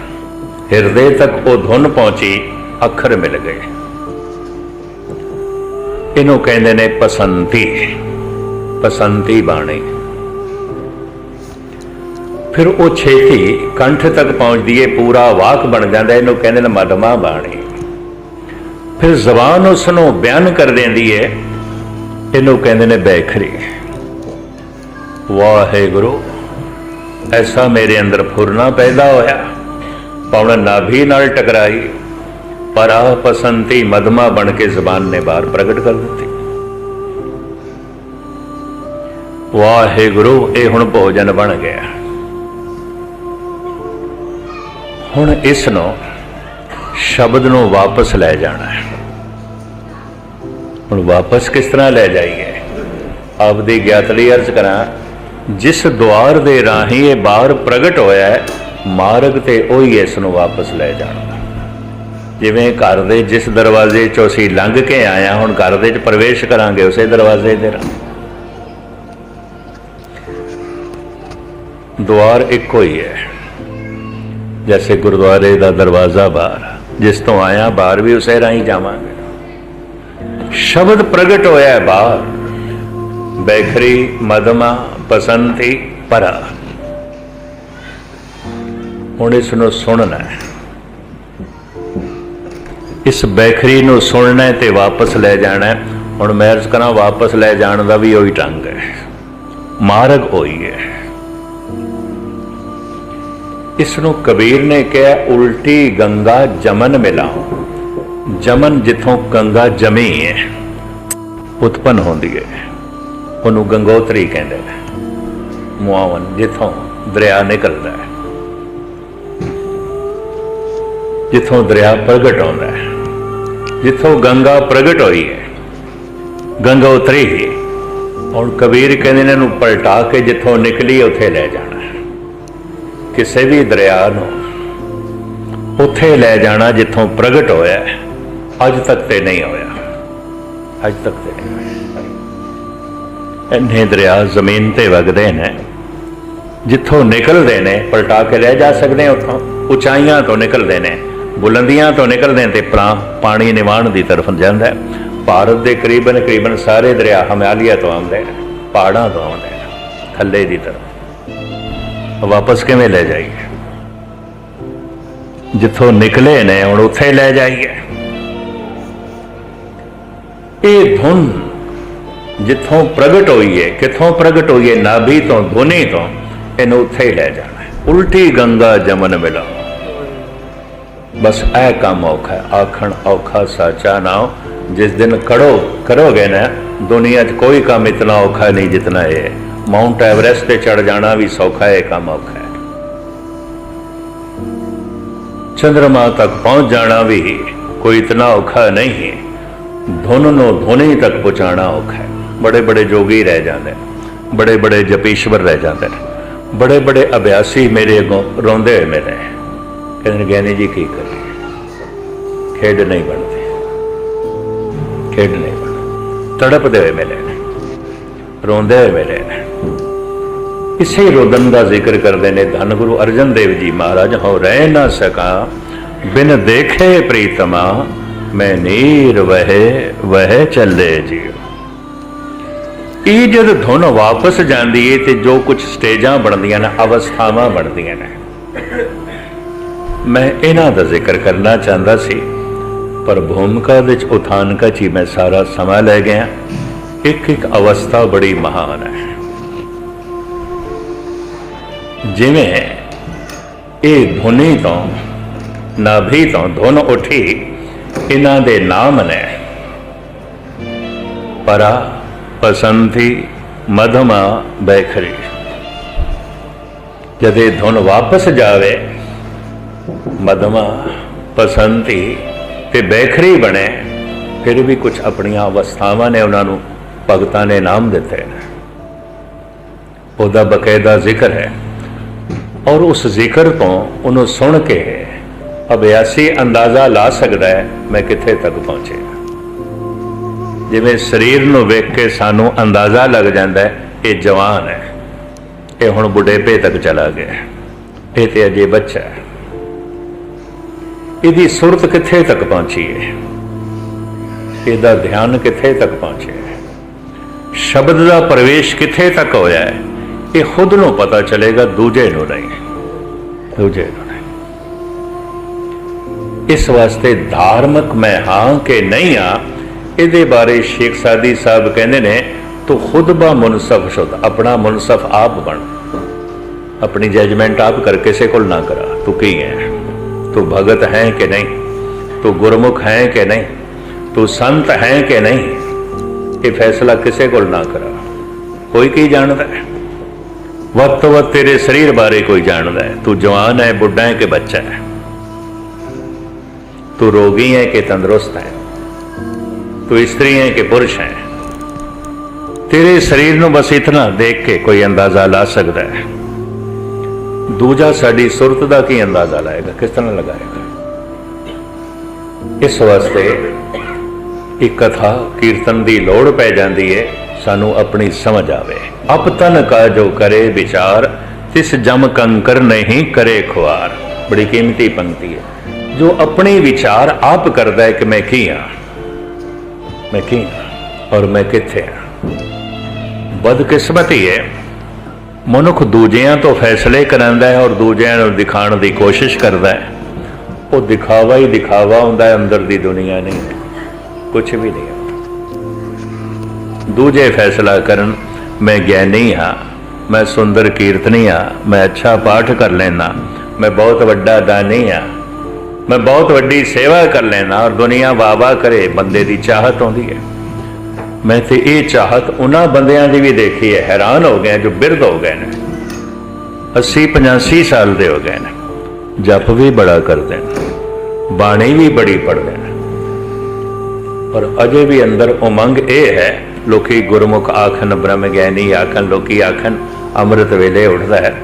ਹਿਰਦੇ ਤੱਕ ਉਹ ਧੁਨ ਪਹੁੰਚੀ, ਅੱਖਰ ਮਿਲ ਗਏ। ਇਹਨੂੰ ਕਹਿੰਦੇ ਨੇ ਪਸੰਤੀ। ਪਸੰਤੀ ਬਾਣੀ। ਫਿਰ ਉਹ ਛੇਤੀ ਕੰਠ ਤੱਕ ਪਹੁੰਚਦੀ ਏ, ਪੂਰਾ ਵਾਕ ਬਣ ਜਾਂਦਾ ਇਹਨੂੰ ਕਹਿੰਦੇ ਨੇ ਮਦਮਾ ਬਾਣੀ। ਫਿਰ ਜ਼ਬਾਨ ਉਸ ਨੂੰ ਬਿਆਨ ਕਰ ਦਿੰਦੀ ਏ, ਇਹਨੂੰ ਕਹਿੰਦੇ ਨੇ ਬੈਖਰੀ। ਵਾਹਿਗੁਰੂ, ਐਸਾ ਮੇਰੇ ਅੰਦਰ ਫੁਰਨਾ ਪੈਦਾ ਹੋਇਆ। ਪੌਣ ਨਾਭੀ ਨਾਲ ਟਕਰਾਈ, ਪਰ ਆ ਪਸੰਤੀ ਮਦਮਾ ਬਣ ਕੇ ਜ਼ਬਾਨ ਨੇ ਬਾਹਰ ਪ੍ਰਗਟ ਕਰ ਦਿੱਤੀ। ਵਾਹਿਗੁਰੂ, ਇਹ ਹੁਣ ਭੋਜਨ ਬਣ ਗਿਆ। ਹੁਣ ਇਸ ਨੂੰ ਸ਼ਬਦ ਨੂੰ ਵਾਪਸ ਲੈ ਜਾਣਾ ਹੈ। ਹੁਣ ਵਾਪਸ ਕਿਸ ਤਰ੍ਹਾਂ ਲੈ ਜਾਈਏ? ਆਪਦੀ ਗਿਆਤ ਲਈ ਅਰਜ਼ ਕਰਾਂ ਜਿਸ ਦੁਆਰ ਦੇ ਰਾਹੀਂ ਇਹ ਬਾਹਰ ਪ੍ਰਗਟ ਹੋਇਆ ਹੈ, ਮਾਰਗ ਤੇ ਉਹੀ ਇਸ ਨੂੰ ਵਾਪਸ ਲੈ ਜਾਣਾ। ਜਿਵੇਂ ਘਰ ਦੇ ਜਿਸ ਦਰਵਾਜ਼ੇ ਚੋਂ ਅਸੀਂ ਲੰਘ ਕੇ ਆਏ ਹਾਂ, ਹੁਣ ਘਰ ਦੇ ਚ ਪ੍ਰਵੇਸ਼ ਕਰਾਂਗੇ, ਉਸੇ ਦਰਵਾਜ਼ੇ ਦੇ ਰਾਹੀਂ ਦੁਆਰ ਇੱਕੋ ਹੀ ਹੈ। ਜੈਸੇ ਗੁਰਦੁਆਰੇ ਦਾ ਦਰਵਾਜ਼ਾ ਬਾਹਰ ਜਿਸ ਤੋਂ ਆਇਆ ਬਾਹਰ ਵੀ ਉਸੇ ਰਾਹੀਂ ਜਾਵਾਂਗੇ। ਸ਼ਬਦ ਪ੍ਰਗਟ ਹੋਇਆ ਹੈ ਬਾਹਰ। ਬੈਖਰੀ, ਮਦਮਾ ਪਸੰਤੀ ਪਰਾ ਹੁਣ ਇਸ ਨੂੰ ਸੁਣਨਾ ਹੈ। ਇਸ ਬੈਖਰੀ ਨੂੰ ਸੁਣਨਾ ਤੇ ਵਾਪਸ ਲੈ ਜਾਣਾ ਹੈ। ਹੁਣ ਮੈਂ ਅਰਜ਼ ਕਰਾਂ ਵਾਪਸ ਲੈ ਜਾਣ ਦਾ ਵੀ ਉਹੀ ਢੰਗ ਹੈ। ਮਾਰਗ ਉਹੀ ਹੈ। ਇਸ ਨੂੰ ਕਬੀਰ ਨੇ ਕਿਹਾ, ਉਲਟੀ ਗੰਗਾ ਜਮਨ ਮਿਲਾਓ। ਜਮਨ ਜਿੱਥੋਂ ਗੰਗਾ ਜਮੀ ਹੈ, ਉਤਪਨ ਹੁੰਦੀ ਹੈ। ਉਹਨੂੰ ਗੰਗੋਤਰੀ ਕਹਿੰਦੇ ਨੇ। ਮੁਆਵਨ ਜਿੱਥੋਂ ਦਰਿਆ ਨਿਕਲਦਾ ਹੈ, ਜਿੱਥੋਂ ਦਰਿਆ ਪ੍ਰਗਟ ਹੁੰਦਾ ਹੈ, ਜਿੱਥੋਂ ਗੰਗਾ ਪ੍ਰਗਟ ਹੋਈ ਹੈ, ਗੰਗਾ ਉਤਰੀ ਹੈ। ਔਰ ਕਬੀਰ ਕਹਿੰਦੇ ਨੇ ਨੂੰ ਪਲਟਾ ਕੇ ਜਿੱਥੋਂ ਨਿਕਲੀ ਉੱਥੇ ਲੈ ਜਾਣਾ ਕਿਸੇ ਵੀ ਦਰਿਆ ਨੂੰ ਉੱਥੇ ਲੈ ਜਾਣਾ ਜਿੱਥੋਂ ਪ੍ਰਗਟ ਹੋਇਆ ਅੱਜ ਤੱਕ ਤੇ ਨਹੀਂ ਹੋਇਆ। ਅੱਜ ਤੱਕ ਤੇ ਨਹੀਂ ਇੰਨੇ ਦਰਿਆ ਜ਼ਮੀਨ ਤੇ ਵਗਦੇ ਨੇ ਜਿੱਥੋਂ ਨਿਕਲਦੇ ਨੇ, ਪਲਟਾ ਕੇ ਲੈ ਜਾ ਸਕਦੇ ਆ ਉੱਥੋਂ। ਉਚਾਈਆਂ ਤੋਂ ਨਿਕਲਦੇ ਨੇ, ਬੁਲੰਦੀਆਂ ਤੋਂ ਨਿਕਲਦੇ ਨੇ ਤੇ ਪ੍ਰਾ- ਪਾਣੀ ਨਿਵਾਣ ਦੀ ਤਰਫ ਜਾਂਦਾ ਹੈ। ਭਾਰਤ ਦੇ ਕਰੀਬਨ ਕਰੀਬਨ ਸਾਰੇ ਦਰਿਆ ਹਿਮਾਲਿਆ ਤੋਂ ਆਉਂਦੇ ਨੇ, ਪਹਾੜਾਂ ਤੋਂ ਆਉਂਦੇ ਨੇ, ਥੱਲੇ ਦੀ ਤਰਫ। ਵਾਪਸ ਕਿਵੇਂ ਲੈ ਜਾਈਏ? ਜਿੱਥੋਂ ਨਿਕਲੇ ਨੇ, ਹੁਣ ਉੱਥੇ ਲੈ ਜਾਈਏ। ਇਹ ਧੁਨ ਜਿੱਥੋਂ ਪ੍ਰਗਟ ਹੋਈ ਹੈ ਕਿੱਥੋਂ ਪ੍ਰਗਟ ਹੋਈ ਹੈ ਨਾਭੀ ਤੋਂ, ਧੁਨੀ ਤੋਂ। ਇਹਨੂੰ ਉੱਥੇ ਹੀ ਲੈ ਜਾਣਾ ਉਲਟੀ ਗੰਗਾ ਜਮਨ ਮਿਲਾ। ਬਸ ਇਹ ਕੰਮ ਔਖਾ ਹੈ। ਆਖਣ ਔਖਾ ਸਾਚਾ ਨਾਉ ਜਿਸ ਦਿਨ ਕੜੋ ਕਰੋਗੇ ਨਾ, ਦੁਨੀਆ 'ਚ ਕੋਈ ਕੰਮ ਇਤਨਾ ਔਖਾ ਨਹੀਂ ਜਿਤਨਾ ਇਹ ਹੈ। ਮਾਉਂਟ ਐਵਰੈਸਟ ਤੇ ਚੜ ਜਾਣਾ ਵੀ ਸੌਖਾ ਹੈ, ਇਹ ਕੰਮ ਔਖਾ ਹੈ। ਚੰ드ਰਮਾ ਤੱਕ ਪਹੁੰਚ ਜਾਣਾ ਵੀ ਕੋਈ ਇਤਨਾ ਔਖਾ ਨਹੀਂ ਹੈ। ਧੁਨ ਨੂੰ ਧੁਨੀ ਤੱਕ ਪਹੁੰਚਾਉਣਾ ਔਖਾ ਹੈ। ਬੜੇ ਬੜੇ ਜੋਗੀ ਰਹਿ ਜਾਂਦੇ ਨੇ। ਬੜੇ ਬੜੇ ਜਪੀਸ਼ਵਰ ਰਹਿ ਜਾਂਦੇ ਨੇ। ਬੜੇ ਬੜੇ ਅਭਿਆਸੀ ਮੇਰੇ ਅੱਗੋਂ ਰੋਂਦੇ ਹੋਏ ਮੇਰੇ। ਕਹਿੰਦੇ ਨੇ ਗਿਆਨੀ ਜੀ ਕੀ ਕਰੀਏ? ਖੇਡ ਨਹੀਂ ਬਣਦੀ। ਖੇਡ ਨਹੀਂ ਬਣਦੀ। ਤੜਪਦੇ ਹੋਏ ਮੇਰੇ ਨੇ। ਰੋਂਦੇ ਹੋਏ ਮੇਰੇ ਇਸੇ ਰੋਦਨ ਦਾ ਜ਼ਿਕਰ ਕਰਦੇ ਨੇ, ਧੰਨ ਗੁਰੂ ਅਰਜਨ ਦੇਵ ਜੀ ਮਹਾਰਾਜ, ਹੋ ਰਹਿ ਨਾ ਸਕਾ, ਬਿਨ ਦੇਖੇ ਪ੍ਰੀਤਮਾ, ਮੈਂ ਨੀਰ ਵਹਿ ਵਹਿ ਚੱਲੇ ਜੀਓ। ਇਹ ਜਦ ਧੁਨ ਵਾਪਸ ਜਾਂਦੀ ਏ ਤੇ ਜੋ ਕੁਝ ਸਟੇਜਾਂ ਬਣਦੀਆਂ ਨੇ, ਅਵਸਥਾਵਾਂ ਬਣਦੀਆਂ ਨੇ। ਮੈਂ ਇਹਨਾਂ ਦਾ ਜ਼ਿਕਰ ਕਰਨਾ ਚਾਹੁੰਦਾ ਸੀ, ਪਰ ਭੂਮਿਕਾ ਵਿੱਚ ਉਥਾਨਕਾ ਚ ਹੀ ਮੈਂ ਸਾਰਾ ਸਮਾਂ ਲੈ ਗਿਆ। ਇੱਕ ਇੱਕ ਅਵਸਥਾ ਬੜੀ ਮਹਾਨ ਹੈ। ਜਿਵੇਂ ਇਹ ਧੁਨੀ ਤੋਂ, ਨਾਭੀ ਤੋਂ ਧੁਨ ਉੱਠੀ, ਇਹਨਾਂ ਦੇ ਨਾਮ ਨੇ ਪਰਾ ਪਸੰਤੀ ਮਧਮਾ ਬੈਖਰੀ। ਜਦੇ ਧੁਨ ਵਾਪਸ ਜਾਵੇ, ਮਧਮਾ ਪਸੰਤੀ ਤੇ ਬੈਖਰੀ ਬਣੇ, ਫਿਰ ਵੀ ਕੁਝ ਆਪਣੀਆਂ ਅਵਸਥਾਵਾਂ ਨੇ ਉਹਨਾਂ ਨੂੰ ਭਗਤਾਂ ਨੇ ਨਾਮ ਦਿੱਤੇ। ਨੇ ਉਹਦਾ ਬਕਾਇਦਾ ਜ਼ਿਕਰ ਹੈ। ਔਰ ਉਸ ਜ਼ਿਕਰ ਤੋਂ ਉਹਨੂੰ ਸੁਣ ਕੇ ਅਭਿਆਸੀ ਅੰਦਾਜ਼ਾ ਲਾ ਸਕਦਾ ਹੈ, ਮੈਂ ਕਿੱਥੇ ਤੱਕ ਪਹੁੰਚੇ। ਜਿਵੇਂ ਸਰੀਰ ਨੂੰ ਵੇਖ ਕੇ ਸਾਨੂੰ ਅੰਦਾਜ਼ਾ ਲੱਗ ਜਾਂਦਾ ਹੈ, ਇਹ ਜਵਾਨ ਹੈ। ਇਹ ਹੁਣ ਬੁਢੇਪੇ ਤੱਕ ਚਲਾ ਗਿਆ ਇਹ ਤੇ ਅਜੇ ਬੱਚਾ ਹੈ। ਇਹਦੀ ਸੁਰਤ ਕਿੱਥੇ ਤੱਕ ਪਹੁੰਚੀ ਹੈ? ਇਹਦਾ ਧਿਆਨ ਕਿੱਥੇ ਤੱਕ ਪਹੁੰਚਿਆ ਹੈ? ਸ਼ਬਦ ਦਾ ਪ੍ਰਵੇਸ਼ ਕਿੱਥੇ ਤੱਕ ਹੋਇਆ ਹੈ? ਇਹ ਖੁਦ ਨੂੰ ਪਤਾ ਚਲੇਗਾ, ਦੂਜੇ ਨੂੰ ਨਹੀਂ। ਦੂਜੇ ਨੂੰ ਨਹੀਂ। ਇਸ ਵਾਸਤੇ ਧਾਰਮਿਕ ਮੈਂ ਹਾਂ ਕਿ ਨਹੀਂ ਆ ਇਹਦੇ ਬਾਰੇ ਸ਼ੇਖ ਸਾਦੀ ਸਾਹਿਬ ਕਹਿੰਦੇ ਨੇ, ਤੂੰ ਖੁਦ ਬਾ ਮੁਨਸਫ ਸ਼ੁਦ ਆਪਣਾ ਮੁਨਸਫ ਆਪ ਬਣ। ਆਪਣੀ ਜਜਮੈਂਟ ਆਪ ਕਰ ਕਿਸੇ ਕੋਲ ਨਾ ਕਰਾ। ਤੂੰ ਕੀ ਹੈ? ਤੂੰ ਭਗਤ ਹੈ ਕਿ ਨਹੀਂ? ਤੂੰ ਗੁਰਮੁਖ ਹੈ ਕਿ ਨਹੀਂ? ਤੂੰ ਸੰਤ ਹੈ ਕਿ ਨਹੀਂ? ਇਹ ਫੈਸਲਾ ਕਿਸੇ ਕੋਲ ਨਾ ਕਰਾ। ਕੋਈ ਕੀ ਜਾਣਦਾ ਹੈ? ਵੱਧ ਤੋਂ ਵੱਧ ਤੇਰੇ ਸਰੀਰ ਬਾਰੇ ਕੋਈ ਜਾਣਦਾ ਹੈ? ਤੂੰ ਜਵਾਨ ਹੈ, ਬੁੱਢਾ ਹੈ ਕਿ ਬੱਚਾ ਹੈ? ਤੂੰ ਰੋਗੀ ਹੈ ਕਿ ਤੰਦਰੁਸਤ ਹੈ? ਤੂੰ ਇਸਤਰੀ ਹੈ ਕਿ ਪੁਰਸ਼ ਹੈ? ਤੇਰੇ ਸਰੀਰ ਨੂੰ ਬਸ ਇਤਨਾ ਦੇਖ ਕੇ ਕੋਈ ਅੰਦਾਜ਼ਾ ਲਾ ਸਕਦਾ ਹੈ। ਦੂਜਾ ਸਾਡੀ ਸੁਰਤ ਦਾ ਕੀ ਅੰਦਾਜ਼ਾ ਲਾਏਗਾ? ਕਿਸ ਤਰ੍ਹਾਂ ਲਗਾਏਗਾ? ਇਸ ਵਾਸਤੇ ਇੱਕ ਕਥਾ ਕੀਰਤਨ ਦੀ ਲੋੜ ਪੈ ਜਾਂਦੀ ਹੈ ਸਾਨੂੰ ਆਪਣੀ ਸਮਝ ਆਵੇ। ਅਪਤਨ ਕਾ ਜੋ ਕਰੇ ਵਿਚਾਰ, ਤਿਸ ਜਮ ਕੰਕਰ ਨਹੀਂ ਕਰੇ ਖੁਆਰ। ਬੜੀ ਕੀਮਤੀ ਪੰਕਤੀ ਹੈ ਜੋ ਆਪਣੇ ਵਿਚਾਰ ਆਪ ਕਰਦਾ ਹੈ ਕਿ ਮੈਂ ਕੀ ਹਾਂ ਮੈਂ ਕੀ ਹਾਂ ਔਰ ਮੈਂ ਕਿੱਥੇ ਹਾਂ ਬਦਕਿਸਮਤੀ ਹੈ। ਮਨੁੱਖ ਦੂਜਿਆਂ ਤੋਂ ਫੈਸਲੇ ਕਰਾਂਦਾ ਹੈ ਔਰ ਦੂਜਿਆਂ ਨੂੰ ਦਿਖਾਉਣ ਦੀ ਕੋਸ਼ਿਸ਼ ਕਰਦਾ ਹੈ। ਉਹ ਦਿਖਾਵਾ ਹੀ ਦਿਖਾਵਾ ਹੁੰਦਾ ਹੈ, ਅੰਦਰ ਦੀ ਦੁਨੀਆ ਨਹੀਂ। ਕੁਝ ਵੀ ਨਹੀਂ ਹੈ ਦੂਜੇ ਫੈਸਲਾ ਕਰਨ, ਮੈਂ ਗਿਆਨੀ ਹਾਂ, ਮੈਂ ਸੁੰਦਰ ਕੀਰਤਨੀ ਹਾਂ, ਮੈਂ ਅੱਛਾ ਪਾਠ ਕਰ ਲੈਣਾ ਮੈਂ ਬਹੁਤ ਵੱਡਾ ਦਾਨੀ ਹਾਂ। ਮੈਂ ਬਹੁਤ ਵੱਡੀ ਸੇਵਾ ਕਰ ਲੈਣਾ ਔਰ ਦੁਨੀਆ ਵਾਹ ਕਰੇ, ਬੰਦੇ ਦੀ ਚਾਹਤ ਆਉਂਦੀ ਹੈ। ਮੈਂ ਤੇ ਇਹ ਚਾਹਤ ਉਹਨਾਂ ਬੰਦਿਆਂ ਦੀ ਵੀ ਦੇਖੀ ਹੈ, ਹੈਰਾਨ ਹੋ ਗਏ ਜੋ ਬਿਰਧ ਹੋ ਗਏ ਨੇ। 80 85 ਸਾਲ ਦੇ ਹੋ ਗਏ ਨੇ। ਜਪ ਵੀ ਬੜਾ ਕਰਦੇ ਨੇ, ਬਾਣੀ ਵੀ ਬੜੀ ਪੜ੍ਹਦੇ ਨੇ। ਪਰ ਅਜੇ ਵੀ ਅੰਦਰ ਉਮੰਗ ਇਹ ਹੈ, ਲੋਕੀ ਗੁਰਮੁਖ ਆਖਣ, ਬ੍ਰਹਮ ਗਿਆਨੀ ਆਖਣ, ਲੋਕੀ ਆਖਣ, ਅੰਮ੍ਰਿਤ ਵੇਲੇ ਉੱਠਦਾ ਹੈ।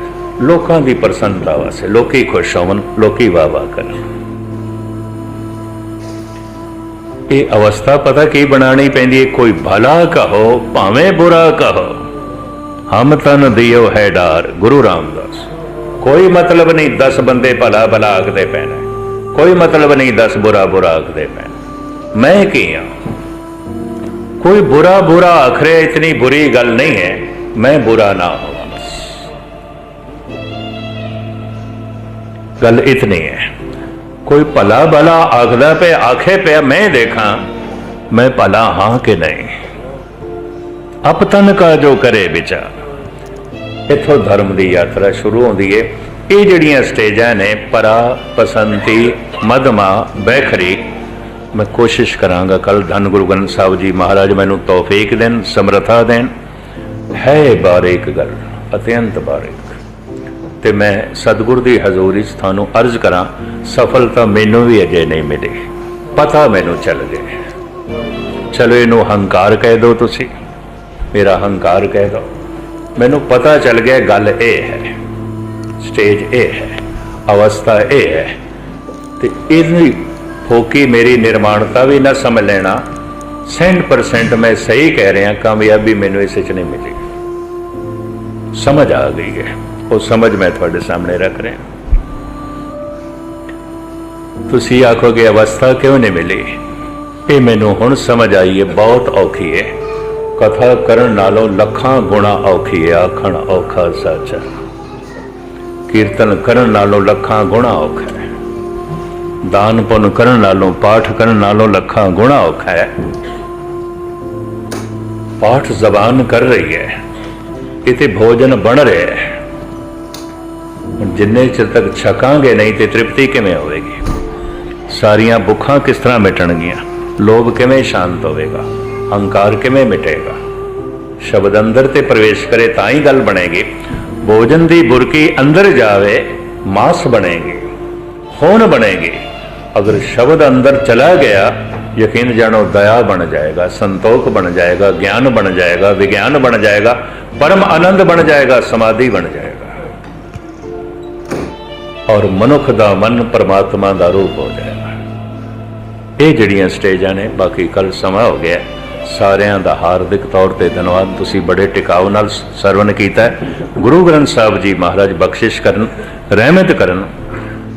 ਲੋਕਾਂ ਦੀ ਪ੍ਰਸੰਨਤਾ ਵਾਸਤੇ, ਲੋਕੀ ਖੁਸ਼ ਹੋਵਣ, ਲੋਕੀ ਵਾਹ ਵਾਹ ਕਰਨ। ਇਹ ਅਵਸਥਾ ਪਤਾ ਕੀ ਬਣਾਣੀ ਪੈਂਦੀ ਹੈ? ਕੋਈ ਭਲਾ ਕਹੋ, ਭਾਵੇਂ ਬੁਰਾ ਕਹੋ। ਹਮ ਤਨ ਦਿਓ ਹੈ ਡਾਰ ਗੁਰੂ ਰਾਮਦਾਸ। ਕੋਈ ਮਤਲਬ ਨਹੀਂ 10 ਬੰਦੇ ਭਲਾ ਭਲਾ ਆਖਦੇ ਪੈਣਾ। ਕੋਈ ਮਤਲਬ ਨਹੀਂ 10 ਬੁਰਾ ਬੁਰਾ ਆਖਦੇ ਪੈਣਾ। ਮੈਂ ਕੀ ਹਾਂ ਕੋਈ ਬੁਰਾ ਬੁਰਾ ਆਖਰੇ ਇਤਨੀ ਬੁਰੀ ਗੱਲ ਨਹੀਂ ਹੈ। ਮੈਂ ਬੁਰਾ ਨਾ ਹੋਵਾਂ ਗੱਲ ਇਤਨੀ ਹੈ। ਕੋਈ ਭਲਾ ਭਲਾ ਆਖਦਾ ਪਿਆ, ਆਖੇ ਪਿਆ, ਮੈਂ ਦੇਖਾਂ, ਮੈਂ ਭਲਾ ਹਾਂ ਕਿ ਨਹੀਂ? ਅਪਤਨ ਕਾ ਜੋ ਕਰੇ ਵਿਚਾਰ। ਇਥੋਂ ਧਰਮ ਦੀ ਯਾਤਰਾ ਸ਼ੁਰੂ ਹੁੰਦੀ ਏ। ਇਹ ਜਿਹੜੀਆਂ ਸਟੇਜਾਂ ਨੇ, ਪਰਾ, ਪਸੰਤੀ ਮਧਮਾ ਬੈਖਰੀ, ਮੈਂ ਕੋਸ਼ਿਸ਼ ਕਰਾਂਗਾ ਕੱਲ ਧੰਨ ਗੁਰੂ ਗ੍ਰੰਥ ਸਾਹਿਬ ਜੀ ਮਹਾਰਾਜ ਮੈਨੂੰ ਤੌਫੀਕ ਦੇਣ, ਸਮਰੱਥਾ ਦੇਣ। ਹੈ ਬਾਰੇ ਇੱਕ ਗੱਲ, ਅਤਿਅੰਤ ਬਾਰੇ। ਤੇ ਮੈਂ ਸਤਿਗੁਰ ਦੀ ਹਜ਼ੂਰੀ 'ਚ ਤੁਹਾਨੂੰ ਅਰਜ਼ ਕਰਾਂ, ਸਫਲਤਾ ਮੈਨੂੰ ਵੀ ਅਜੇ ਨਹੀਂ ਮਿਲੀ। ਪਤਾ ਮੈਨੂੰ ਚੱਲ ਗਿਆ ਚਲੋ ਇਹਨੂੰ ਹੰਕਾਰ ਕਹਿ ਦਿਓ ਤੁਸੀਂ। ਮੇਰਾ ਹੰਕਾਰ ਕਹਿ ਦਿਓ। ਮੈਨੂੰ ਪਤਾ ਚੱਲ ਗਿਆ ਗੱਲ ਇਹ ਹੈ। ਸਟੇਜ ਇਹ ਹੈ। ਅਵਸਥਾ ਇਹ ਹੈ। ਤੇ ਇਹਦੀ ਫੋਕੀ ਮੇਰੀ ਨਿਰਮਾਣਤਾ ਵੀ ਨਾ ਸਮਝ ਲੈਣਾ। 100% ਮੈਂ ਸਹੀ ਕਹਿ ਰਿਹਾ, ਕਾਮਯਾਬੀ ਮੈਨੂੰ ਇਸ ਵਿੱਚ ਨਹੀਂ ਮਿਲੀ। ਸਮਝ ਆ ਗਈ ਹੈ। ਉਹ ਸਮਝ ਮੈਂ ਤੁਹਾਡੇ ਸਾਹਮਣੇ ਰੱਖ ਰਿਹਾ ਤੁਸੀਂ ਆਖੋਗੇ, ਅਵਸਥਾ ਕਿਉਂ ਨਹੀਂ ਮਿਲੀ? ਇਹ ਮੈਨੂੰ ਹੁਣ ਸਮਝ ਆਈ ਹੈ, ਬਹੁਤ ਔਖੀ ਹੈ। ਕਥਾ ਕਰਨ ਨਾਲੋਂ ਲੱਖਾਂ ਗੁਣਾ ਔਖੀ ਹੈ, ਆਖਣ ਔਖਾ ਸੱਚ ਕੀਰਤਨ ਕਰਨ ਨਾਲੋਂ ਲੱਖਾਂ ਗੁਣਾ ਔਖਾ ਹੈ। ਦਾਨ ਪੁੰਨ ਕਰਨ ਨਾਲੋਂ, ਪਾਠ ਕਰਨ ਨਾਲੋਂ ਲੱਖਾਂ ਗੁਣਾ ਔਖਾ ਹੈ। ਪਾਠ ਜ਼ਬਾਨ ਕਰ ਰਹੀ ਹੈ। ਕਿਤੇ ਭੋਜਨ ਬਣ ਰਿਹਾ ਹੈ। ਹੁਣ ਜਿੰਨੇ ਚਿਰ ਤੱਕ ਛਕਾਂਗੇ ਨਹੀਂ ਤੇ ਤ੍ਰਿਪਤੀ ਕਿਵੇਂ ਹੋਵੇਗੀ? ਸਾਰੀਆਂ ਭੁੱਖਾਂ ਕਿਸ ਤਰ੍ਹਾਂ ਮਿਟਣਗੀਆਂ? ਲੋਭ ਕਿਵੇਂ ਸ਼ਾਂਤ ਹੋਵੇਗਾ? ਹੰਕਾਰ ਕਿਵੇਂ ਮਿਟੇਗਾ? ਸ਼ਬਦ ਅੰਦਰ ਤੇ ਪ੍ਰਵੇਸ਼ ਕਰੇ ਤਾਂ ਹੀ ਗੱਲ ਬਣੇਗੀ। ਭੋਜਨ ਦੀ ਬੁਰਕੀ ਅੰਦਰ ਜਾਵੇ, ਮਾਸ ਬਣੇਗੀ ਹੋਣ ਬਣੇਗੀ। ਅਗਰ ਸ਼ਬਦ ਅੰਦਰ ਚਲਾ ਗਿਆ, ਯਕੀਨ ਜਾਣੋ ਦਇਆ ਬਣ ਜਾਏਗਾ, ਸੰਤੋਖ ਬਣ ਜਾਏਗਾ, ਗਿਆਨ ਬਣ ਜਾਏਗਾ, ਵਿਗਿਆਨ ਬਣ ਜਾਏਗਾ, ਪਰਮ ਆਨੰਦ ਬਣ ਜਾਏਗਾ, ਸਮਾਧੀ ਬਣ ਜਾਏਗਾ। ਔਰ ਮਨੁੱਖ ਦਾ ਮਨ ਪਰਮਾਤਮਾ ਦਾ ਰੂਪ ਹੋ ਜਾਏਗਾ ਇਹ ਜਿਹੜੀਆਂ ਸਟੇਜਾਂ ਨੇ, ਬਾਕੀ ਕੱਲ ਸਮਾਂ ਹੋ ਗਿਆ। ਸਾਰਿਆਂ ਦਾ ਹਾਰਦਿਕ ਤੌਰ ਤੇ ਧੰਨਵਾਦ। ਤੁਸੀਂ ਬੜੇ ਟਿਕਾਉ ਨਾਲ ਸਰਵਨ ਕੀਤਾ ਗੁਰੂ ਗ੍ਰੰਥ ਸਾਹਿਬ ਜੀ ਮਹਾਰਾਜ ਬਖਸ਼ਿਸ਼ ਕਰਨ, ਰਹਿਮਤ ਕਰਨ।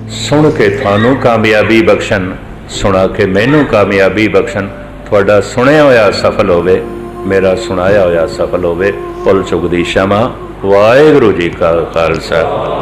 ਸੁਣ ਕੇ ਤੁਹਾਨੂੰ ਕਾਮਯਾਬੀ ਬਖਸ਼ਣ, ਸੁਣਾ ਕੇ ਮੈਨੂੰ ਕਾਮਯਾਬੀ ਬਖਸ਼ਣ। ਤੁਹਾਡਾ ਸੁਣਿਆ ਹੋਇਆ ਸਫਲ ਹੋਵੇ, ਮੇਰਾ ਸੁਣਾਇਆ ਹੋਇਆ ਸਫਲ ਹੋਵੇ। ਭੁੱਲ ਚੁਗਦੀ ਦੀ ਸ਼ਮਾ। ਵਾਹਿਗੁਰੂ ਜੀ ਕਾ ਖਾਲਸਾ।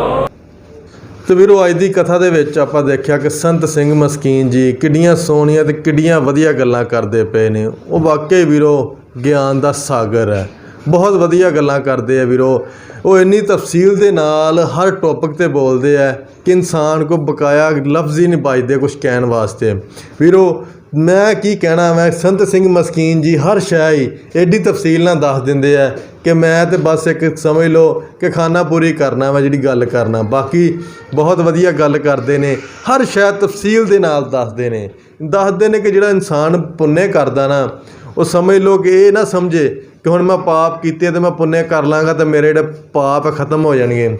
ਤੇ ਵੀਰੋ, ਅੱਜ ਦੀ ਕਥਾ ਦੇ ਵਿੱਚ ਆਪਾਂ ਦੇਖਿਆ ਕਿ ਸੰਤ ਸਿੰਘ ਮਸਕੀਨ ਜੀ ਕਿੱਡੀਆਂ ਸੋਹਣੀਆਂ ਤੇ ਕਿੱਡੀਆਂ ਵਧੀਆ ਗੱਲਾਂ ਕਰਦੇ ਪਏ ਨੇ। ਉਹ ਵਾਕਈ ਵੀਰੋ, ਗਿਆਨ ਦਾ ਸਾਗਰ ਹੈ। ਬਹੁਤ ਵਧੀਆ ਗੱਲਾਂ ਕਰਦੇ ਆ ਵੀਰੋ। ਉਹ ਇੰਨੀ ਤਫਸੀਲ ਦੇ ਨਾਲ ਹਰ ਟੌਪਿਕ ਤੇ ਬੋਲਦੇ ਆ ਕਿ ਇਨਸਾਨ ਕੋ ਬਕਾਇਆ ਲਫ਼ਜ਼ ਹੀ ਨਹੀਂ ਬਚਦੇ ਕੁਝ ਕਹਿਣ ਵਾਸਤੇ। ਵੀਰੋ ਮੈਂ ਕੀ ਕਹਿਣਾ ਮੈਂ ਸੰਤ ਸਿੰਘ ਮਸਕੀਨ ਜੀ, ਹਰ ਸ਼ੈ ਹੀ ਐਡੀ ਤਫਸੀਲ ਨਾਲ ਦੱਸ ਦਿੰਦੇ ਆ ਕਿ ਮੈਂ ਤੇ ਬਸ ਇੱਕ ਸਮਝ ਲਓ ਕਿ ਖਾਨਾ ਪੂਰੀ ਕਰਨਾ ਵਾ, ਜਿਹੜੀ ਗੱਲ ਕਰਨਾ। ਬਾਕੀ ਬਹੁਤ ਵਧੀਆ ਗੱਲ ਕਰਦੇ ਨੇ, ਹਰ ਸ਼ੈ ਤਫਸੀਲ ਦੇ ਨਾਲ ਦੱਸਦੇ ਨੇ। ਦੱਸਦੇ ਨੇ ਕਿ ਜਿਹੜਾ ਇਨਸਾਨ ਪੁੰਨੇ ਕਰਦਾ ਨਾ, ਉਹ ਸਮਝ ਲਓ ਕਿ ਇਹ ਨਾ ਸਮਝੇ ਕਿ ਹੁਣ ਮੈਂ ਪਾਪ ਕੀਤੇ ਤੇ ਮੈਂ ਪੁੰਨੇ ਕਰ ਲਾਂਗਾ ਤੇ ਮੇਰੇ ਜਿਹੜੇ ਪਾਪ ਖਤਮ ਹੋ ਜਾਣਗੇ।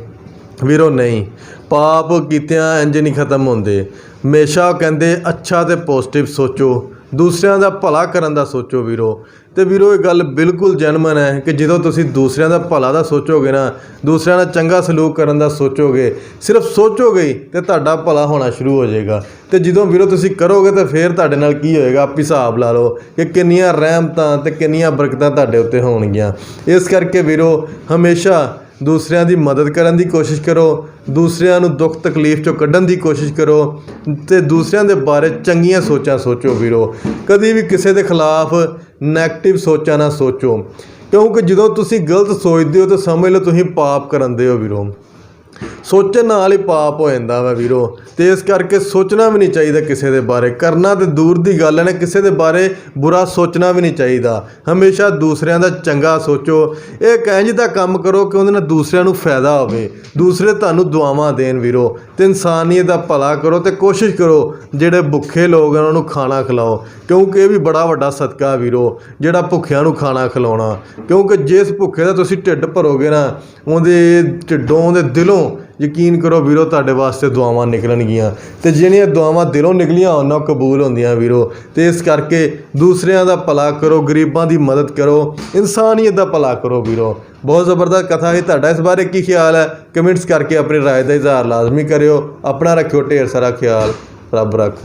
ਵੀਰੋ ਨਹੀਂ, ਪਾਪ ਕੀਤਿਆਂ ਇੰਜ ਨਹੀਂ ਖਤਮ ਹੁੰਦੇ। ਹਮੇਸ਼ਾ ਉਹ ਕਹਿੰਦੇ, ਅੱਛਾ ਤੇ ਪੋਜ਼ਿਟਿਵ ਸੋਚੋ, ਦੂਸਰਿਆਂ ਦਾ ਭਲਾ ਕਰਨ ਦਾ ਸੋਚੋ ਵੀਰੋ। ਤੇ ਵੀਰੋ, ਇਹ ਗੱਲ ਬਿਲਕੁਲ ਜਨਮਨ ਹੈ ਕਿ ਜਦੋਂ ਤੁਸੀਂ ਦੂਸਰਿਆਂ ਦਾ ਭਲਾ ਦਾ ਸੋਚੋਗੇ ਨਾ, ਦੂਸਰਿਆਂ ਨਾਲ ਚੰਗਾ ਸਲੂਕ ਕਰਨ ਦਾ ਸੋਚੋਗੇ, ਸਿਰਫ ਸੋਚੋਗੇ ਹੀ ਤੇ ਤੁਹਾਡਾ ਭਲਾ ਹੋਣਾ ਸ਼ੁਰੂ ਹੋ ਜਾਏਗਾ। ਤੇ ਜਦੋਂ ਵੀਰੋ ਤੁਸੀਂ ਕਰੋਗੇ ਤਾਂ ਫਿਰ ਤੁਹਾਡੇ ਨਾਲ ਕੀ ਹੋਏਗਾ? ਆਪ ਹਿਸਾਬ ਲਾ ਲਓ ਕਿ ਕਿੰਨੀਆਂ ਰਹਿਮਤਾਂ ਤੇ ਕਿੰਨੀਆਂ ਬਰਕਤਾਂ ਤੁਹਾਡੇ ਉੱਤੇ ਹੋਣਗੀਆਂ। ਇਸ ਕਰਕੇ ਵੀਰੋ, ਹਮੇਸ਼ਾ ਦੂਸਰਿਆਂ ਦੀ ਮਦਦ ਕਰਨ ਦੀ ਕੋਸ਼ਿਸ਼ ਕਰੋ, ਦੂਸਰਿਆਂ ਨੂੰ ਦੁੱਖ ਤਕਲੀਫ ਚੋਂ ਕੱਢਣ ਦੀ ਕੋਸ਼ਿਸ਼ ਕਰੋ ਤੇ ਦੂਸਰਿਆਂ ਦੇ ਬਾਰੇ ਚੰਗੀਆਂ ਸੋਚਾਂ ਸੋਚੋ ਵੀਰੋ। ਕਦੀ ਵੀ ਕਿਸੇ ਦੇ ਖਿਲਾਫ ਨੈਗੇਟਿਵ ਸੋਚਾਂ ਨਾ ਸੋਚੋ। ਕਿਉਂਕਿ ਜਦੋਂ ਤੁਸੀਂ ਗਲਤ ਸੋਚਦੇ ਹੋ ਤਾਂ ਸਮਝ ਲਓ ਤੁਸੀਂ ਪਾਪ ਕਰਨ ਦੇ ਹੋ ਵੀਰੋ। ਸੋਚਣ ਨਾਲ ਹੀ ਪਾਪ ਹੋ ਜਾਂਦਾ ਵਾ ਵੀਰੋ। ਤੇ ਇਸ ਕਰਕੇ ਸੋਚਣਾ ਵੀ ਨਹੀਂ ਚਾਹੀਦਾ ਕਿਸੇ ਦੇ ਬਾਰੇ। ਕਰਨਾ ਤੇ ਦੂਰ ਦੀ ਗੱਲ ਹੈ ਨਾ, ਕਿਸੇ ਦੇ ਬਾਰੇ ਬੁਰਾ ਸੋਚਣਾ ਵੀ ਨਹੀਂ ਚਾਹੀਦਾ। ਹਮੇਸ਼ਾ ਦੂਸਰਿਆਂ ਦਾ ਚੰਗਾ ਸੋਚੋ। ਇਹ ਕਹਿੰਜ ਦਾ ਕੰਮ ਕਰੋ ਕਿ ਉਹਦੇ ਨਾਲ ਦੂਸਰਿਆਂ ਨੂੰ ਫਾਇਦਾ ਹੋਵੇ। ਦੂਸਰੇ ਤੁਹਾਨੂੰ ਦੁਆਵਾਂ ਦੇਣ ਵੀਰੋ। ਤੇ ਇਨਸਾਨੀਅਤ ਦਾ ਭਲਾ ਕਰੋ ਤੇ ਕੋਸ਼ਿਸ਼ ਕਰੋ ਜਿਹੜੇ ਭੁੱਖੇ ਲੋਕ ਆ ਉਹਨਾਂ ਨੂੰ ਖਾਣਾ ਖਿਲਾਓ। ਕਿਉਂਕਿ ਇਹ ਵੀ ਬੜਾ ਵੱਡਾ ਸਦਕਾ ਵੀਰੋ, ਜਿਹੜਾ ਭੁੱਖਿਆਂ ਨੂੰ ਖਾਣਾ ਖਿਲਾਉਣਾ। ਕਿਉਂਕਿ ਜਿਸ ਭੁੱਖੇ ਦਾ ਤੁਸੀਂ ਢਿੱਡ ਭਰੋਗੇ ਨਾ, ਉਹਦੇ ਢਿੱਡੋਂ, ਉਹਦੇ ਦਿਲੋਂ ਯਕੀਨ ਕਰੋ ਵੀਰੋ ਤੁਹਾਡੇ ਵਾਸਤੇ ਦੁਆਵਾਂ ਨਿਕਲਣਗੀਆਂ ਤੇ ਜਿਹੜੀਆਂ ਦੁਆਵਾਂ ਦਿਲੋਂ ਨਿਕਲੀਆਂ ਉਹਨਾਂ ਕਬੂਲ ਹੁੰਦੀਆਂ ਵੀਰੋ ਤੇ ਇਸ ਕਰਕੇ ਦੂਸਰਿਆਂ ਦਾ ਭਲਾ ਕਰੋ ਗਰੀਬਾਂ ਦੀ ਮਦਦ ਕਰੋ ਇਨਸਾਨੀਅਤ ਦਾ ਭਲਾ ਕਰੋ ਵੀਰੋ ਬਹੁਤ ਜ਼ਬਰਦਸਤ ਕਥਾ ਹੈ ਤੁਹਾਡਾ ਇਸ ਬਾਰੇ ਕੀ ਖਿਆਲ ਹੈ ਕਮੈਂਟਸ ਕਰਕੇ ਆਪਣੀ رائے ਦਾ ਇਜ਼ਹਾਰ ਲਾਜ਼ਮੀ ਕਰਿਓ ਆਪਣਾ ਰੱਖਿਓ ਢੇਰ ਸਾਰਾ ਖਿਆਲ ਰੱਬ ਰੱਖਾ